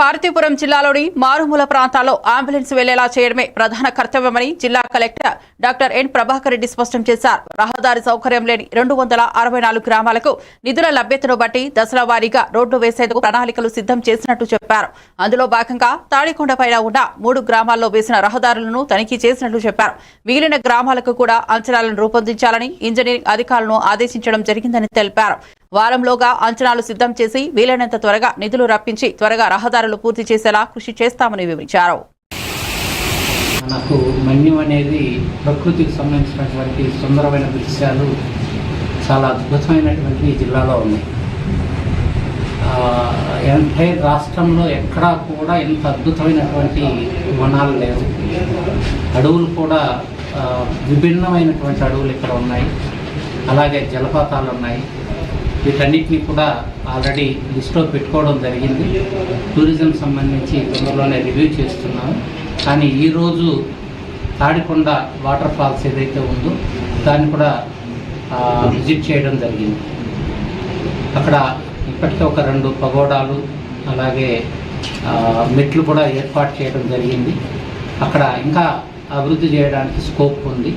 పార్తీపురం జిల్లాలోని మారుమూల ప్రాంతాల్లో అంబులెన్స్ వెళ్ళేలా చేయడమే ప్రధాన కర్తవ్యమని జిల్లా collector doctor N Prabhakar Reddy స్పష్టం చేశారు. రహదారి సౌకర్యం లేని రెండు వందల అరవై నాలుగు గ్రామాలకు నిధుల లభ్యతను బట్టి దశల వారీగా రోడ్లు వేసేందుకు ప్రణాళికలు సిద్ధం చేసినట్టు చెప్పారు. అందులో భాగంగా తాడికొండపైన ఉన్న మూడు గ్రామాల్లో వేసిన రహదారులను తనిఖీ చేసినట్లు చెప్పారు. మిగిలిన గ్రామాలకు కూడా అంచనాలను రూపొందించాలని ఇంజనీరింగ్ అధికారులను ఆదేశించడం జరిగిందని తెలిపారు. వారంలోగా అంచనాలు సిద్ధం చేసి వీలైనంత త్వరగా నిధులు రప్పించి త్వరగా రహదారులు పూర్తి చేసేలా కృషి చేస్తామని వివరించారు. మనకు మన్యం అనేది ప్రకృతికి సంబంధించినటువంటి సుందరమైన దృశ్యాలు చాలా అద్భుతమైనటువంటి ఈ జిల్లాలో ఉన్నాయి. ఎంటైర్ రాష్ట్రంలో ఎక్కడా కూడా ఇంత అద్భుతమైనటువంటి వనాలు లేవు. అడవులు కూడా విభిన్నమైనటువంటి అడవులు ఇక్కడ ఉన్నాయి. అలాగే జలపాతాలు ఉన్నాయి. వీటన్నిటిని కూడా ఆల్రెడీ లిస్ట్లో పెట్టుకోవడం జరిగింది. టూరిజం సంబంధించి తొందరలోనే రివ్యూ చేస్తున్నాము. కానీ ఈరోజు తాడికొండ వాటర్ ఫాల్స్ ఏదైతే ఉందో దాన్ని కూడా విజిట్ చేయడం జరిగింది. అక్కడ ఇప్పటికే ఒక రెండు పగోడాలు అలాగే మెట్లు కూడా ఏర్పాటు చేయడం జరిగింది. అక్కడ ఇంకా అభివృద్ధి చేయడానికి స్కోప్ ఉంది.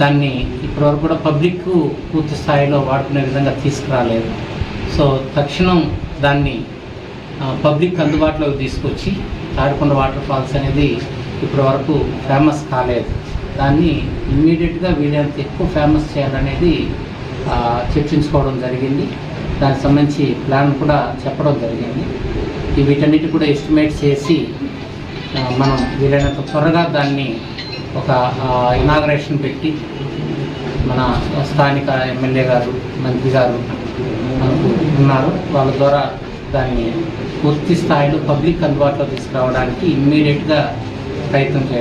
దాన్ని ఇప్పటివరకు కూడా పబ్లిక్ పూర్తి స్థాయిలో వాడుకునే విధంగా తీసుకురాలేదు. సో తక్షణం దాన్ని పబ్లిక్ అందుబాటులోకి తీసుకొచ్చి తాడికొండ వాటర్ ఫాల్స్ అనేది ఇప్పటి వరకు ఫేమస్ కాలేదు. దాన్ని ఇమ్మీడియట్గా వీలైనంత ఎక్కువ ఫేమస్ చేయాలనేది చర్చించుకోవడం జరిగింది. దానికి సంబంధించి ప్లాన్ కూడా చెప్పడం జరిగింది. వీటన్నిటి కూడా ఎస్టిమేట్ చేసి మనం వీలైనంత త్వరగా దాన్ని ఒక ఇనాగ్రేషన్ పెట్టి మన స్థానిక ఎమ్మెల్యే గారు మంత్రి గారు మనకు ఉన్నారు. వాళ్ళ ద్వారా దాన్ని పూర్తి స్థాయిలో పబ్లిక్ అందుబాటులో తీసుకురావడానికి ఇమ్మీడియట్గా ప్రయత్నం చేయడం